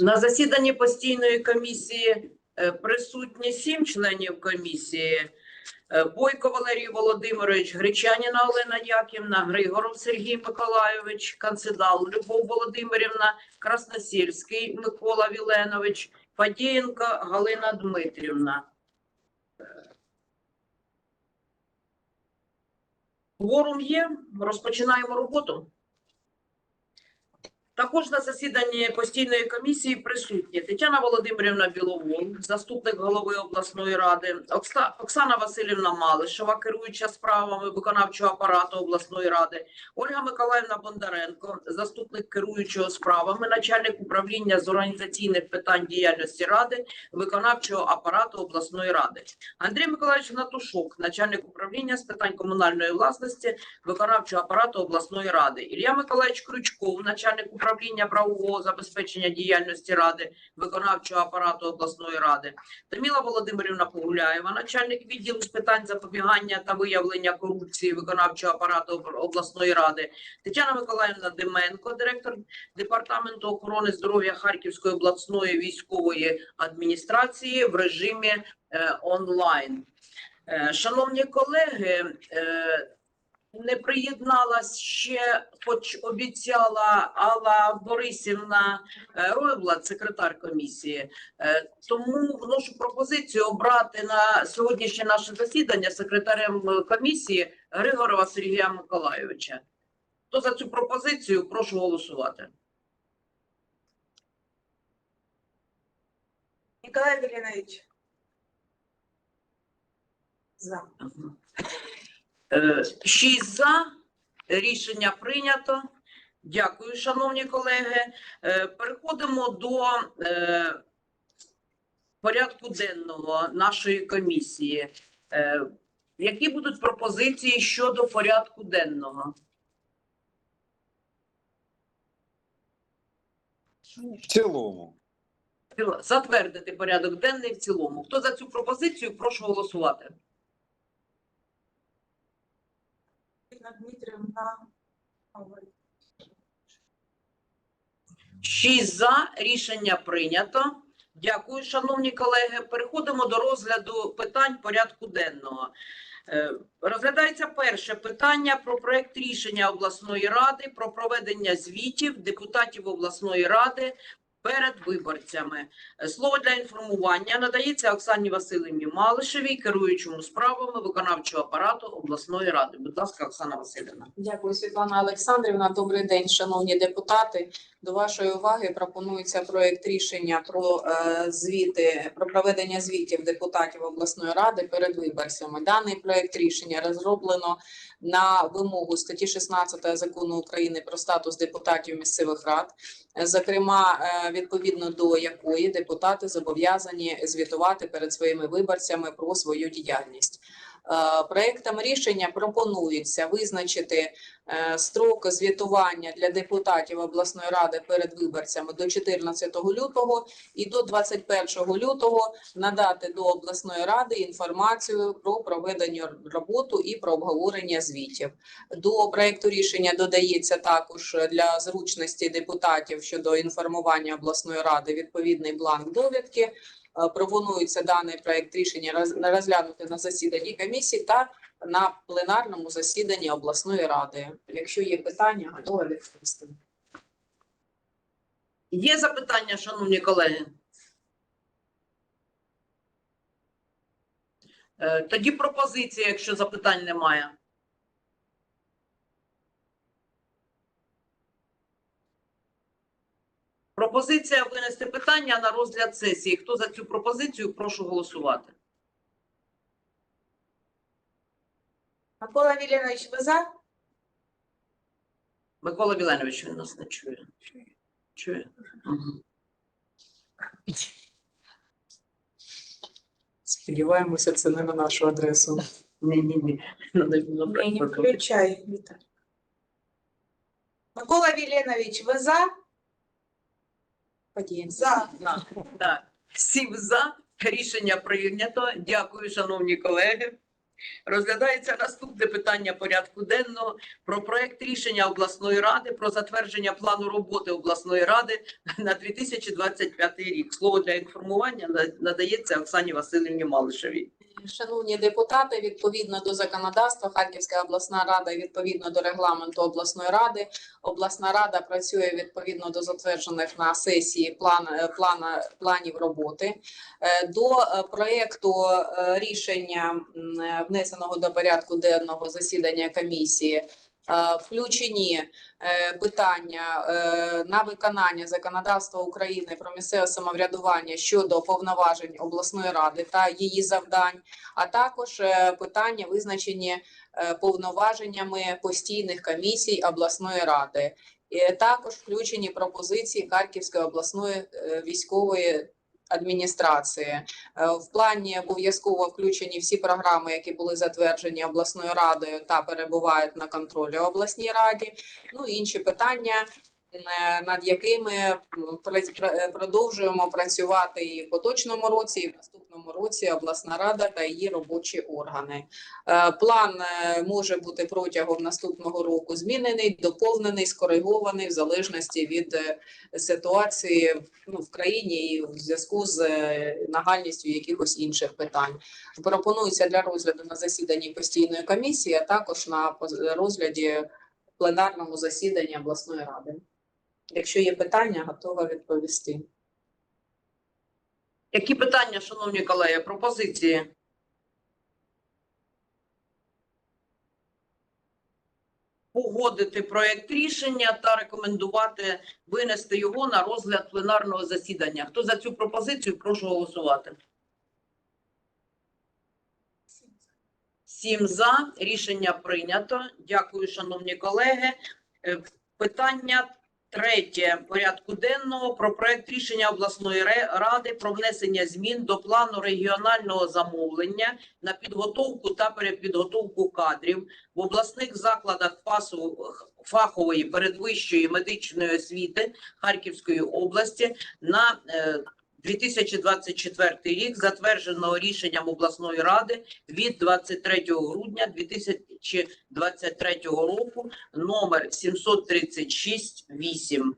На засіданні постійної комісії е, присутні сім членів комісії. Е, Бойко Валерій Володимирович, Гречаніна Олена Яківна, Григоров Сергій Миколайович, Канцедал Любов Володимирівна, Красносільський Микола Віленович, Фадієнко Галина Дмитрівна. Кворум є, розпочинаємо роботу. Також на засіданні постійної комісії присутні Тетяна Володимирівна Біловол, заступник голови обласної ради, Оксана Васильівна Малишева, керуюча справами виконавчого апарату обласної ради, Ольга Миколаївна Бондаренко, заступник керуючого справами, начальник управління з організаційних питань діяльності ради, виконавчого апарату обласної ради, Андрій Миколаївич Натушок, начальник управління з питань комунальної власності, виконавчого апарату обласної ради, Ілля Миколаївич Крючков, начальник управління правового забезпечення діяльності ради, виконавчого апарату обласної ради, Таміла Володимирівна Погуляєва, начальник відділу з питань запобігання та виявлення корупції виконавчого апарату обласної ради, Тетяна Миколаївна Деменко, директор департаменту охорони здоров'я Харківської обласної військової адміністрації в режимі е, онлайн. Е, Шановні колеги, е, не приєдналась ще, хоч обіцяла Алла Борисівна е, Ройблат, секретар комісії. Е, Тому вношу пропозицію обрати на сьогоднішнє наше засідання секретарем е, комісії Григорова Сергія Миколайовича. Хто за цю пропозицію, прошу голосувати. Николай Велинович. За. Е, Шість за. Рішення прийнято. Дякую, шановні колеги. Е, Переходимо до е, порядку денного нашої комісії. Е, Які будуть пропозиції щодо порядку денного? В цілому. Затвердити порядок денний в цілому. Хто за цю пропозицію, прошу голосувати. Дмитриевна. говорит. Шість за рішення прийнято. Дякую, шановні колеги. Переходимо до розгляду питань порядку денного. Е, Розглядається перше питання про проект рішення обласної ради про проведення звітів депутатів обласної ради перед виборцями. Слово для інформування надається Оксані Васильівні Малишевій, керуючому справами виконавчого апарату обласної ради. Будь ласка, Оксана Васильівна. Дякую, Світлана Олександрівна. Добрий день, шановні депутати. До вашої уваги пропонується проект рішення про е, звіти про проведення звітів депутатів обласної ради перед виборцями. Даний проект рішення розроблено на вимогу статті 16 закону України про статус депутатів місцевих рад, зокрема е, відповідно до якої депутати зобов'язані звітувати перед своїми виборцями про свою діяльність. Е, Проектом рішення пропонується визначити е, строк звітування для депутатів обласної ради перед виборцями до 14 лютого і до 21 лютого надати до обласної ради інформацію про проведення роботу і про обговорення звітів. До проекту рішення додається також для зручності депутатів щодо інформування обласної ради відповідний бланк довідки. Е, Пропонується даний проект рішення розглянути на засіданні комісії та на пленарному засіданні обласної ради. Якщо є питання, готова відповісти. Є запитання, шановні колеги? Е, Тоді пропозиція, якщо запитань немає. Пропозиція винести питання на розгляд сесії. Хто за цю пропозицію, прошу голосувати. Микола Велинович, вы за? Микола Віленович, він нас не чує. Чує? Мгм. Сподіваємося, це не на нашу адресу. Ні-ні-ні. Не, так не включай. Микола Велинович, вы за? За. За. Так. Всім за. Рішення прийнято. Дякую, шановні колеги. Розглядається наступне питання порядку денного про проект рішення обласної ради про затвердження плану роботи обласної ради на 2025 рік. Слово для інформування надається Оксані Васильівні Малишевій. Шановні депутати, відповідно до законодавства, Харківська обласна рада, відповідно до регламенту обласної ради, обласна рада працює відповідно до затверджених на сесії план, е, плана, планів роботи. Е, До проєкту е, рішення, е, внесеного до порядку денного засідання комісії, включені е, питання е, на виконання законодавства України про місцеве самоврядування щодо повноважень обласної ради та її завдань, а також е, питання визначені е, повноваженнями постійних комісій обласної ради. Також включені пропозиції Харківської обласної е, військової адміністрації. Е, В плані обов'язково включені всі програми, які були затверджені обласною радою та перебувають на контролі обласній раді. Ну інші питання, над якими продовжуємо працювати і в поточному році, і в наступному році обласна рада та її робочі органи. Е, План е, може бути протягом наступного року змінений, доповнений, скоригований в залежності від е, ситуації ну, в країні і в зв'язку з нагальністю якихось інших питань. Пропонується для розгляду на засіданні постійної комісії, а також на розгляді пленарному засіданні обласної ради. Якщо є питання, готова відповісти. Які питання, шановні колеги, пропозиції? Погодити проект рішення та рекомендувати винести його на розгляд пленарного засідання. Хто за цю пропозицію, прошу голосувати. Сім за рішення прийнято. Дякую, шановні колеги. Е, Питання третє порядку денного про проект рішення обласної ради про внесення змін до плану регіонального замовлення на підготовку та перепідготовку кадрів в обласних закладах фахової передвищої медичної освіти Харківської області на е, 2024 рік, затвердженого рішенням обласної ради від 23 грудня 2023 року номер 736-8.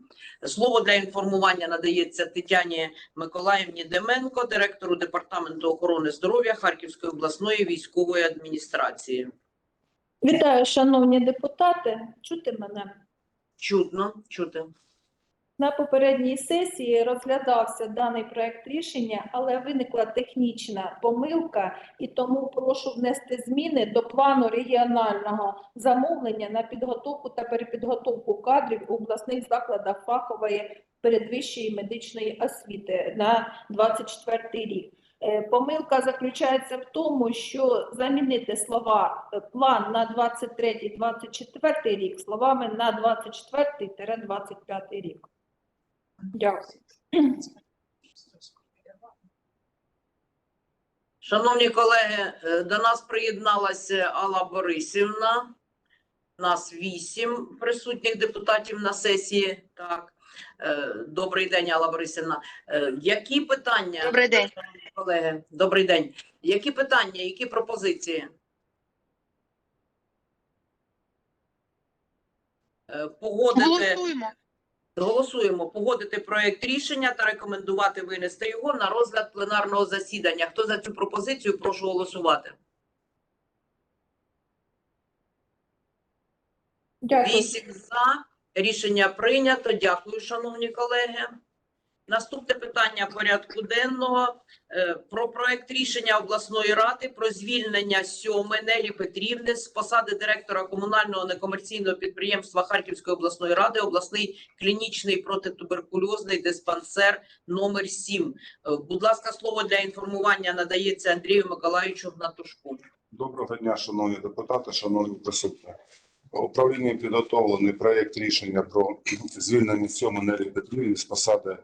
Слово для інформування надається Тетяні Миколаївні Деменко, директору департаменту охорони здоров'я Харківської обласної військової адміністрації. Вітаю, шановні депутати. Чути мене? Чутно, чути. На попередній сесії розглядався даний проект рішення, але виникла технічна помилка, і тому прошу внести зміни до плану регіонального замовлення на підготовку та перепідготовку кадрів у обласних закладах фахової передвищої медичної освіти на 24 рік. Е, Помилка заключається в тому, що замінити слова е, план на 23-24 рік словами на 24-25 рік. Дякую. Шановні колеги, е, до нас приєдналася Алла Борисівна. Нас вісім присутніх депутатів на сесії. Так, Е, добрий день, Алла Борисівна. Е, Які питання? Добрий день. колеги? Добрий день. Які питання, які пропозиції? Погодити. Голосуємо. Голосуємо погодити проект рішення та рекомендувати винести його на розгляд пленарного засідання. Хто за цю пропозицію, прошу голосувати. Дякую. Вісім за. Рішення прийнято. Дякую, шановні колеги. Наступне питання порядку денного е, про проект рішення обласної ради про звільнення сьоми Нелі Петрівни з посади директора комунального некомерційного підприємства Харківської обласної ради, обласний клінічний протитуберкульозний диспансер номер 7. Е, Будь ласка, слово для інформування надається Андрію Миколаївичу Гнатушку. Доброго дня, шановні депутати, шановні присутні. Управлінням підготовлений проєкт рішення про звільнення Сьоми Нелі з посади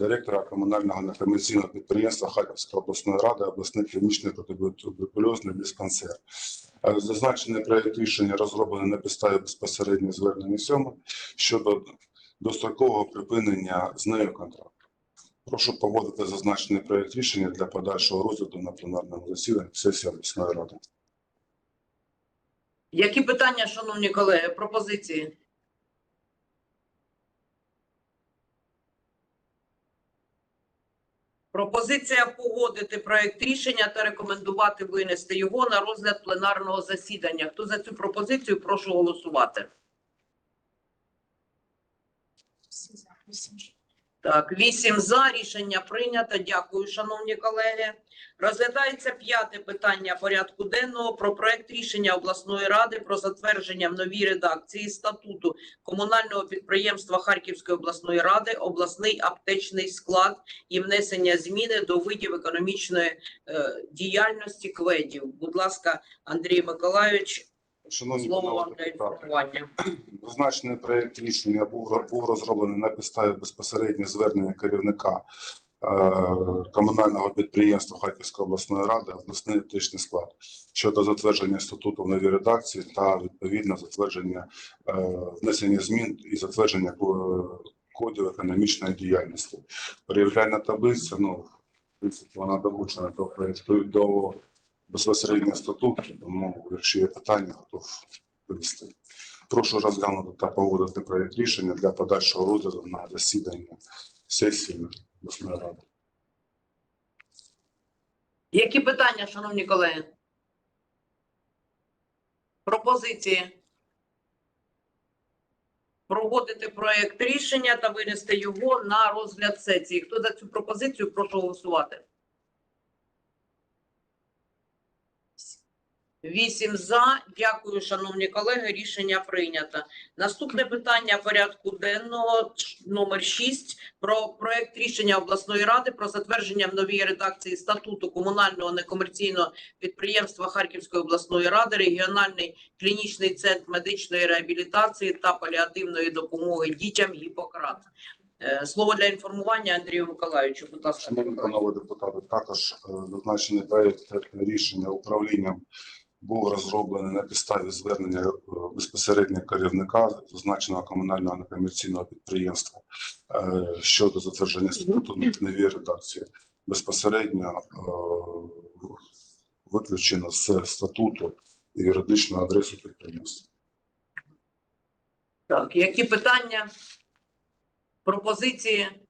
директора комунального некомерційного підприємства Харківської обласної ради, обласний клінічний протитуберкульозний диспансер. Е, Зазначений проєкт рішення розроблений на підставі безпосередньо звернення Сьоми щодо дострокового припинення з нею контракту. Прошу погодити зазначений проєкт рішення для подальшого розгляду на пленарному засіданні сесії обласної ради. Які питання, шановні колеги, пропозиції? Пропозиція погодити проект рішення та рекомендувати винести його на розгляд пленарного засідання. Хто за цю пропозицію, прошу голосувати. Всі за. Так, вісім за рішення прийнято. Дякую, шановні колеги. Розглядається п'яте питання порядку денного про проект рішення обласної ради про затвердження в новій редакції статуту комунального підприємства Харківської обласної ради обласний аптечний склад і внесення зміни до видів економічної е, діяльності кведів. Будь ласка, Андрій Миколайович, Шановні панове. Зазначений проект рішення був, був розроблений на підставі безпосередньо звернення керівника е, комунального підприємства Харківської обласної ради обласний етичний склад щодо затвердження статуту в новій редакції та відповідно затвердження е, внесення змін і затвердження ко- кодів економічної діяльності. Порівняльна таблиця, ну вона долучена до проекту до безпосередньо статуту, тому якщо є питання, готов вивести. Прошу розглянути та погодити проєкт рішення для подальшого розгляду на засіданні сесії обласної ради. Які питання, шановні колеги? Пропозиції? Проводити проект рішення та винести його на розгляд сесії. Хто за цю пропозицію, прошу голосувати. Вісім за. Дякую, шановні колеги. Рішення прийнято. Наступне питання порядку денного номер 6 про проект рішення обласної ради про затвердження в новій редакції статуту комунального некомерційного підприємства Харківської обласної ради регіональний клінічний центр медичної реабілітації та паліативної допомоги дітям Гіппократ. Е, Слово для інформування Андрію Миколаївичу. Будь ласка. Шановні панове депутати, також е, зазначений проєкт рішення управлінням був розроблений на підставі звернення е, безпосередньо керівника зазначеного комунального некомерційного підприємства е, щодо затвердження статуту новій редакції. Безпосередньо е, виключено з статуту і юридичну адресу підприємства. Так, які питання, пропозиції?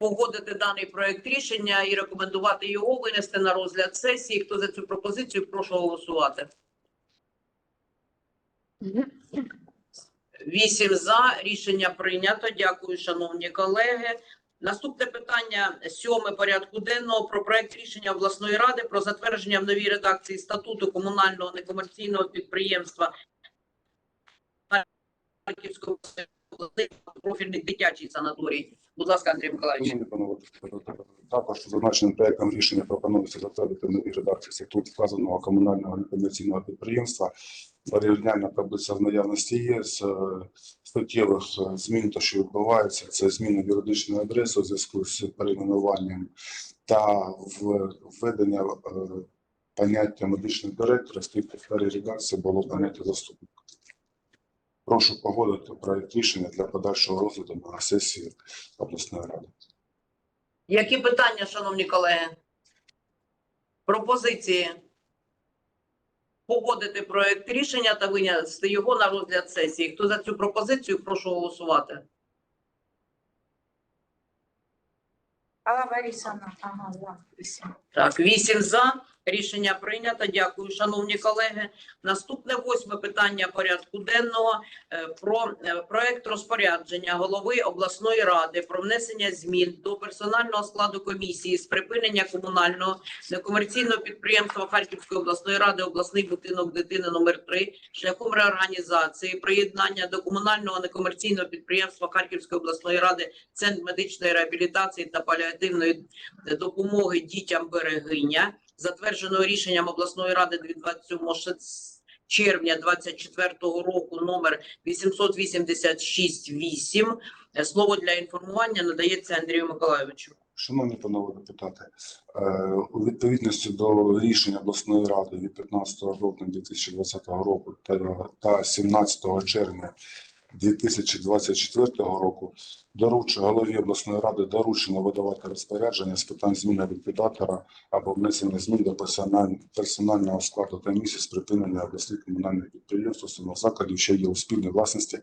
Погодити даний проект рішення і рекомендувати його винести на розгляд сесії. Хто за цю пропозицію, прошу голосувати. Вісім за рішення прийнято. Дякую, шановні колеги. Наступне питання сьоме порядку денного про проект рішення обласної ради про затвердження в новій редакції статуту комунального некомерційного підприємства Харківської обласної профільний дитячий санаторій. Будь ласка, Андрій Миколаївич. Також зазначеним проектом рішення пропонується затвердити нові редакції статут вказаного комунального некомерційного підприємства. Порівняльна таблиця в наявності є з е, суттєвих е, змін, то що відбувається, це зміна юридичної адреси у зв'язку з перейменуванням та введення е, поняття медичних директорів, скільки в старій редакції було поняття заступника. Прошу погодити проект рішення для подальшого розгляду на сесії обласної ради. Які питання, шановні колеги? Пропозиції? Погодити проект рішення та винести його на розгляд сесії. Хто за цю пропозицію, прошу голосувати. Алла Борисовна, ага, за. Вісім. Так, вісім за. Рішення прийнято. Дякую, шановні колеги. Наступне восьме питання порядку денного е, про е, проект розпорядження голови обласної ради про внесення змін до персонального складу комісії з припинення комунального некомерційного підприємства Харківської обласної ради обласний будинок дитини номер 3 шляхом реорганізації приєднання до комунального некомерційного підприємства Харківської обласної ради Центр медичної реабілітації та паліативної допомоги дітям берегиня, затвердженого рішенням обласної ради від 27 ш- червня 24 року номер 886-8. Е, Слово для інформування надається Андрію Миколайовичу. Шановні панове депутати, е, у відповідності до рішення обласної ради від 15 жовтня 2020 року та 17 червня 2024 року доручує голові обласної ради доручення видавати розпорядження з питань зміни ліквідатора або внесення змін до персонального складу комісії з припинення обласних комунальних підприємств, установ закладів, що є у спільній власності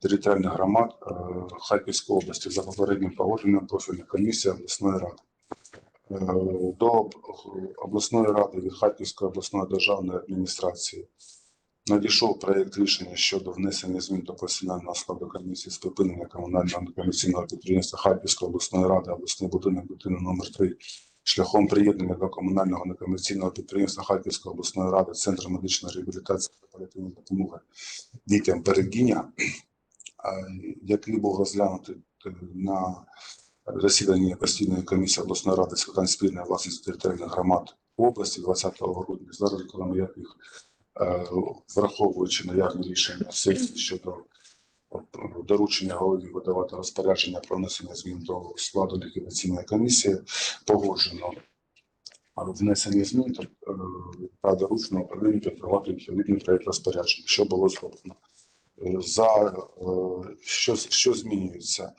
територіальних громад е, Харківської області за попереднім погодженням профільної комісії обласної ради. Е, До обласної ради від Харківської обласної державної адміністрації надійшов проєкт рішення щодо внесення змін до персонального складу комісії з припинення комунального некомерційного підприємства Харківської обласної ради, обласний будинок дитини номер 3 шляхом приєднання до комунального некомерційного підприємства Харківської обласної ради Центр медичної реабілітації та паліативної допомоги дітям Перегіння, е, який був розглянутий е, на засіданні постійної комісії обласної ради з питань спільної власності територіальних громад області 20 грудня. Зараз коли я їх враховуючи наявні рішення сесії щодо е, доручення голові видавати розпорядження про внесення змін до складу ліквідаційної комісії, погоджено е, внесення змін та, е, доручено управлінню підтримати відповідний проєкт розпорядження, що було зроблено. Е, За е, що, що змінюється?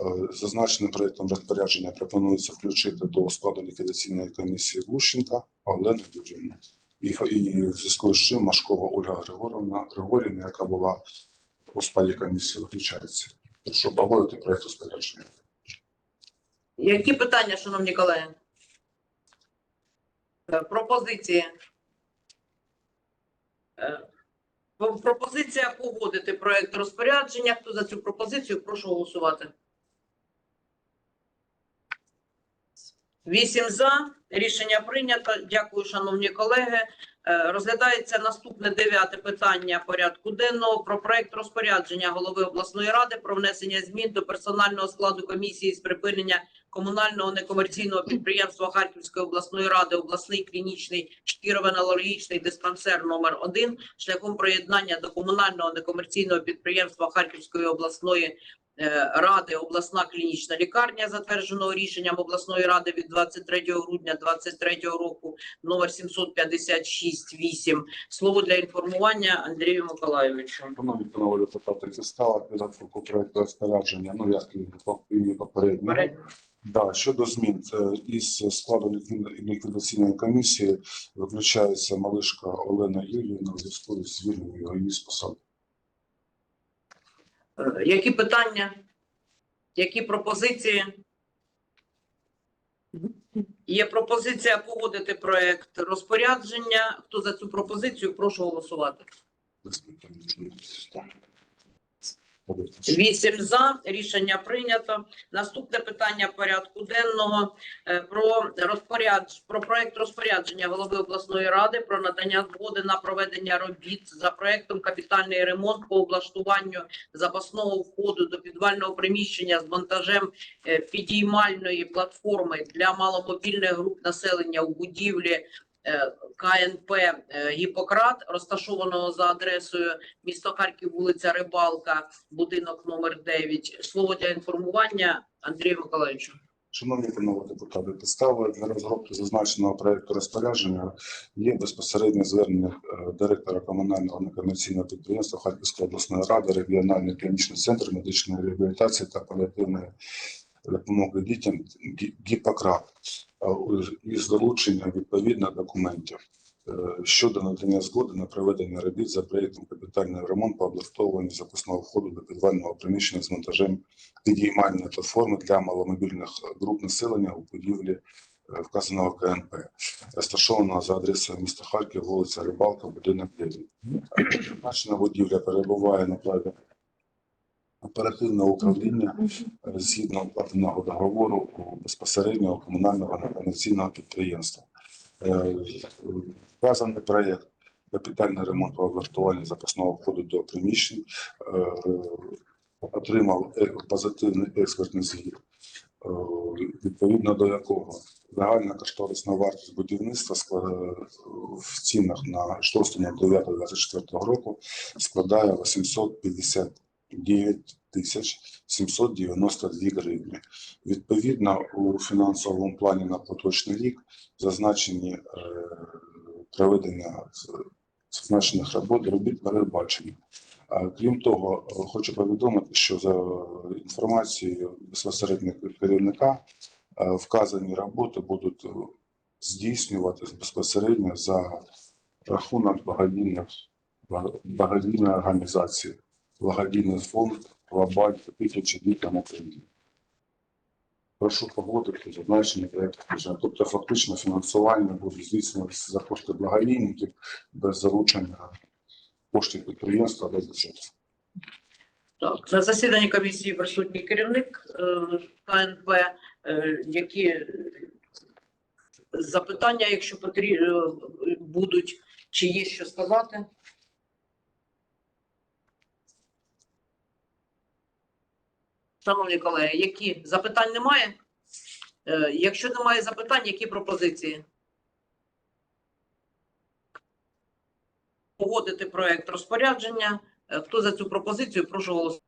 Е, Зазначеним проєктом розпорядження пропонується включити до складу ліквідаційної комісії Глущенка Олену Юрівну. І, і в зв'язку з чим Машкова Ольга Григорівна, Григорівна, яка була у складі комісії, виключається. Прошу погодити проєкт розпорядження. Які питання, шановні колеги? Е, Пропозиції. Е, Пропозиція погодити проект розпорядження. Хто за цю пропозицію, прошу голосувати. Вісім за. Рішення прийнято. Дякую, шановні колеги. Е, Розглядається наступне дев'яте питання порядку денного про проект розпорядження голови обласної ради про внесення змін до персонального складу комісії з припинення комунального некомерційного підприємства Харківської обласної ради обласний клінічний шкіровенерологічний диспансер номер 1 шляхом приєднання до комунального некомерційного підприємства Харківської обласної ради обласна клінічна лікарня, затвердженого рішенням обласної ради від 23 грудня 2023 року, номер 756-8. Слово для інформування Андрію Миколайовичу. Шановні панове депутати, це стала підготовку проєкту розпорядження, ну як і по- попередньо. Да, щодо змін це із складу ліквідаційної комісії виключається малишка Олена Юріївна в зв'язку з звільненням її з посади. Е, Які питання? Які пропозиції? Є пропозиція погодити проект розпорядження. Хто за цю пропозицію, прошу голосувати. Вісім за рішення прийнято. Наступне питання порядку денного е, про розпорядж про проект розпорядження голови обласної ради про надання згоди на проведення робіт за проектом капітальний ремонт по облаштуванню запасного входу до підвального приміщення з монтажем е, підіймальної платформи для маломобільних груп населення у будівлі. Е, КНП е, Гіппократ, розташованого за адресою місто Харків, вулиця Рибалка, будинок номер 9. Слово для інформування Андрію Миколаївичу. Шановні панове депутати, підставою для розробки зазначеного проекту розпорядження є безпосереднє звернення е, директора комунального некомерційного підприємства Харківської обласної ради, регіональний клінічний центр медичної реабілітації та паліативної допомоги дітям Гі- Гіппократ із долученням відповідних документів е, щодо надання згоди на проведення робіт за проєктом капітальний ремонт по облаштовуванню запасного входу до підвального приміщення з монтажем підіймальної платформи для маломобільних груп населення у будівлі е, вказаного КНП, розташованого за адресою міста Харків, вулиця Рибалка, будинок 9. Зазначена будівля перебуває на праві оперативне управління е, згідно укладеного договору безпосереднього комунального організаційного підприємства. Е, вказаний проєкт капітальний ремонт облаштування запасного входу до приміщень е, отримав позитивний експертний звіт, відповідно до якого загальна кошторисна вартість будівництва в цінах на 6.09.24 року складає 850 9792 гривні. Відповідно, у фінансовому плані на поточний рік зазначені е, проведення зазначених робот робіт передбачені. Крім того, хочу повідомити, що за інформацією безпосередньо керівника е, вказані роботи будуть здійснювати безпосередньо за рахунок благодійних благодійної організації благодійний фонд Глобаль тисячі дітям України. Прошу погодити зазначені проєкт рішення. Тобто фактично фінансування буде здійснюватися за кошти благодійників без залучення коштів підприємства до бюджету. Так, на засіданні комісії присутній керівник е, КНП, е, які запитання, якщо потрібно, будуть, чи є що сказати? Шановні колеги, які запитань немає? Е, Якщо немає запитань, які пропозиції? Погодити проект розпорядження. Е, Хто за цю пропозицію, прошу голосувати.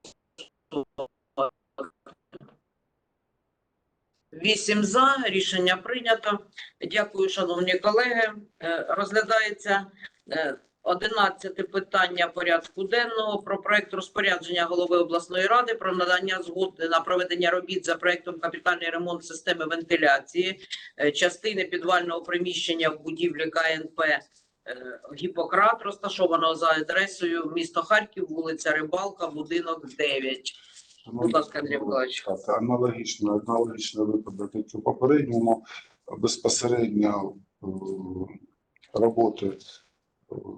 Вісім за, рішення прийнято. Дякую, шановні колеги. Е, Розглядається 11 питання порядку денного про проект розпорядження голови обласної ради про надання згоди на проведення робіт за проектом капітальний ремонт системи вентиляції е, частини підвального приміщення в будівлі КНП е, Гіппократ, розташованого за адресою місто Харків, вулиця Рибалка, будинок 9. Будь ласка, Андрій Миколаївич. Аналогічно, аналогічно випадок, як у попередньому, безпосередньо е, роботи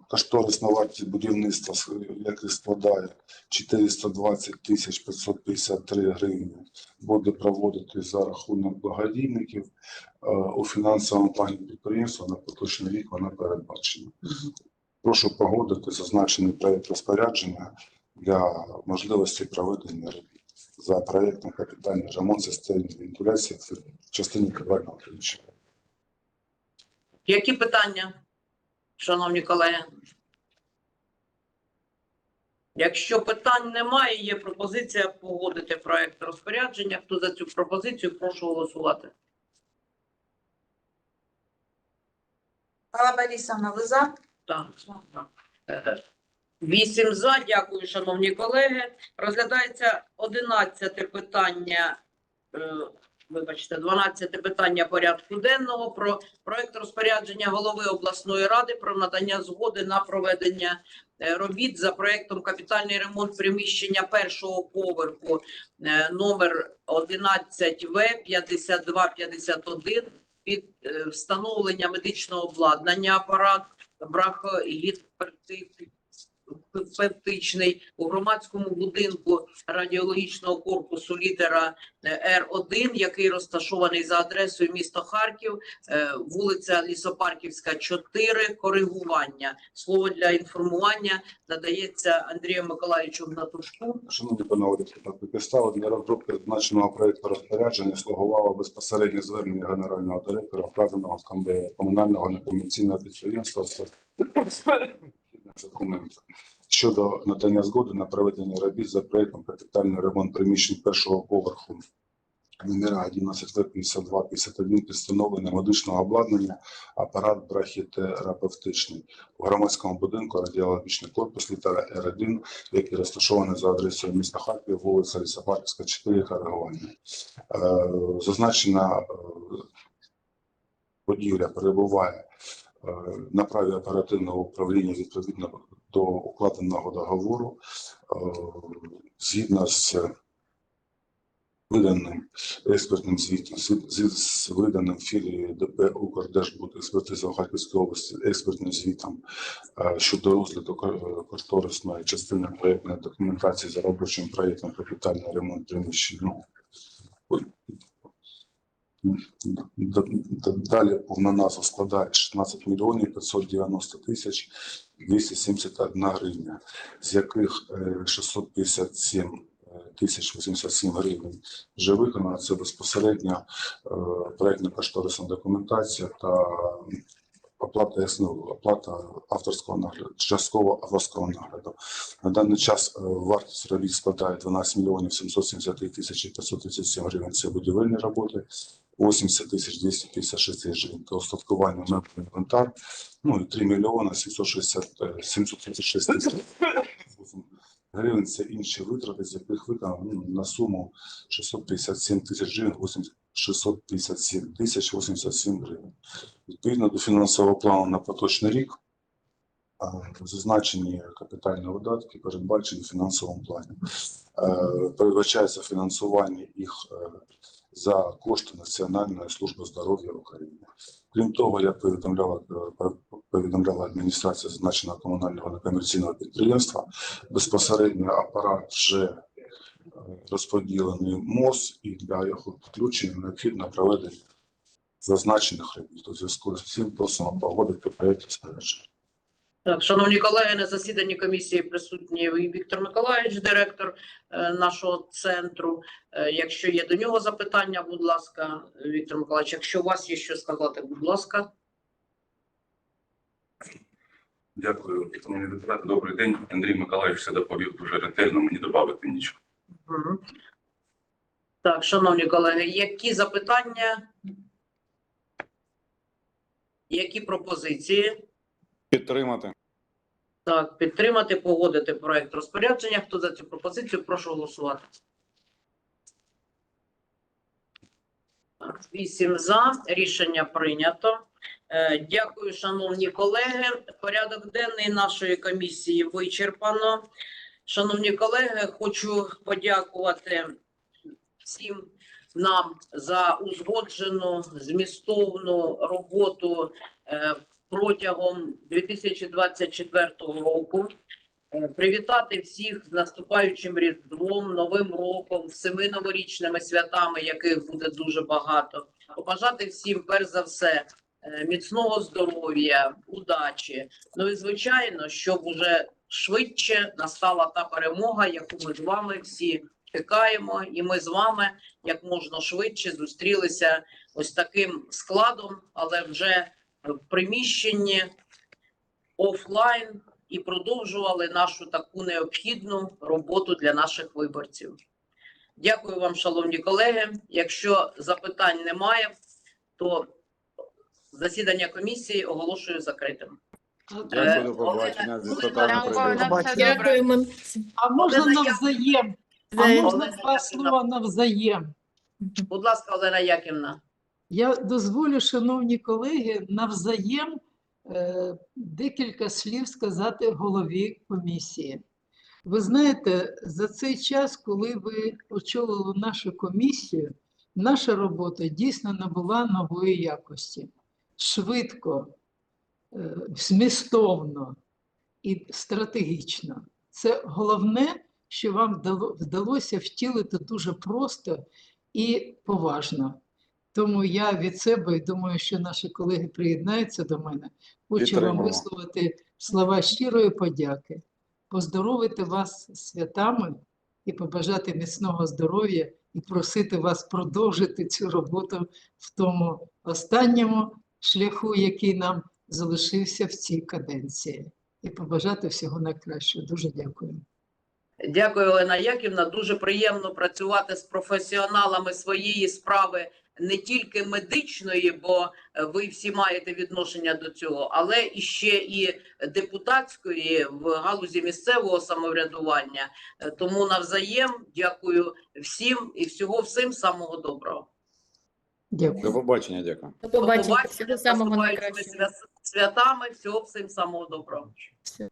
кошторисна вартість будівництва, яке складає 420 тисяч 553 гривні, буде проводити за рахунок благодійників. Е, У фінансовому плані підприємства на поточний рік вона передбачена. Прошу погодити зазначений проєкт розпорядження для можливості проведення робіт за проєктом капітальний ремонт системи вентиляції в частині підвального приміщення. Які питання, шановні колеги? Якщо питань немає, є пропозиція погодити проект розпорядження. Хто за цю пропозицію, прошу голосувати. Алла Борисовна, ви за? Так. Е, Вісім за. Дякую, шановні колеги. Розглядається одинадцяте питання. Вибачте, 12 питання порядку денного про проект розпорядження голови обласної ради про надання згоди на проведення е, робіт за проектом капітальний ремонт приміщення першого поверху е, номер 11 В 5251 під е, встановлення медичного обладнання апарат брахогіпертичний у громадському будинку радіологічного корпусу літера е, Р1, який розташований за адресою місто Харків, е, вулиця Лісопарківська, 4, коригування. Слово для інформування надається Андрію Миколаївичу Гнатушку. Шановні панове депутати, підстава для розробки зазначеного проєкту розпорядження слугувало безпосереднє звернення генерального директора вказаного в комунального некомерційного підприємства документів щодо надання згоди на проведення робіт за проєктом капітальний ремонт приміщень першого поверху номера 11 В 52 51 під медичного обладнання апарат брахітерапевтичний у громадському будинку радіологічний корпус літера Р1 який розташований за адресою міста Харків, вулиця Лісопарківська, 4, коригування. Е, Зазначена е, будівля перебуває на праві оперативного управління відповідно до укладеного договору е, згідно з виданим експертним звітом, з, виданим філією ДП «Укрдержбудекспертиза» в Харківській області експертним звітом е, щодо розгляду кошторисної частини проєктної документації за робочим проєктом капітальний ремонт приміщень. Далі повна назва складає 16 мільйонів 590 тисяч 271 гривня, з яких е, 657 тисяч 87 гривень вже виконано. Це безпосередньо е, проєктна кошторисна документація та оплата СНУ, оплата авторського нагляду, частково авторського нагляду. На даний час е, вартість робіт складає 12 мільйонів 773 тисячі 537 гривень. Це будівельні роботи, 80 тисяч 256 тисяч гривень. Це устаткування меблів інвентар, ну і 3 мільйони 760, е, 736 тисяч гривень це інші витрати, з яких виконано ну, на суму 657 тисяч гривень, 80 657 тисяч 87 гривень. Відповідно до фінансового плану на поточний рік зазначені капітальні видатки передбачені в фінансовому плані. Е, Передбачається фінансування їх е, за кошти Національної служби здоров'я України. Крім того, як повідомляла, е, повідомляла адміністрація зазначеного комунального некомерційного підприємства, безпосередньо апарат вже розподілений МОЗ і для його підключення необхідно проведення зазначених робіт. У зв'язку з цим просимо погодити проєкт спорядження. Так, шановні колеги, на засіданні комісії присутній Віктор Миколаївич, директор е, нашого центру. Е, Якщо є до нього запитання, будь ласка, Віктор Миколаївич, якщо у вас є що сказати, будь ласка. Дякую. Добрий день. Андрій Миколаївич все доповів дуже ретельно, мені додати нічого. Так, шановні колеги, які запитання? Які пропозиції? Підтримати. Так, підтримати, погодити проект розпорядження. Хто за цю пропозицію, прошу голосувати. Так, Вісім за. Рішення прийнято. Е, Дякую, шановні колеги. Порядок денний нашої комісії вичерпано. Шановні колеги, хочу подякувати всім нам за узгоджену змістовну роботу е, протягом 2024 року. Е, Привітати всіх з наступаючим Різдвом, Новим роком, всіми новорічними святами, яких буде дуже багато. Побажати всім, перш за все, е, міцного здоров'я, удачі. Ну і звичайно, щоб уже швидше настала та перемога, яку ми з вами всі чекаємо, і ми з вами як можна швидше зустрілися ось таким складом, але вже в приміщенні офлайн і продовжували нашу таку необхідну роботу для наших виборців. Дякую вам, шановні колеги. Якщо запитань немає, то засідання комісії оголошую закритим. Дякую, до побачення. Зі святами прийдемо. Дякуємо. А можна Олена, навзаєм? А можна два слова навзаєм? Будь ласка, Олена Яківна. Я дозволю, шановні колеги, навзаєм е, декілька слів сказати голові комісії. Ви знаєте, за цей час, коли ви очолили нашу комісію, наша робота дійсно набула нової якості. Швидко, е, змістовно і стратегічно. Це головне, що вам вдалося втілити дуже просто і поважно. Тому я від себе і думаю, що наші колеги приєднаються до мене. Хочу вам висловити слова щирої подяки, поздоровити вас святами і побажати міцного здоров'я і просити вас продовжити цю роботу в тому останньому шляху, який нам залишився в цій каденції. І побажати всього найкращого. Дуже дякую. Дякую, Олена Яківна. Дуже приємно працювати з професіоналами своєї справи, не тільки медичної, бо е, ви всі маєте відношення до цього, але і ще і депутатської в галузі місцевого самоврядування. Е, Тому навзаєм дякую всім і всього всім самого доброго. Дякую. До побачення, дякую. До До побачення. побачення, Всього самого найкращого. святами. Всього всім самого доброго. Все.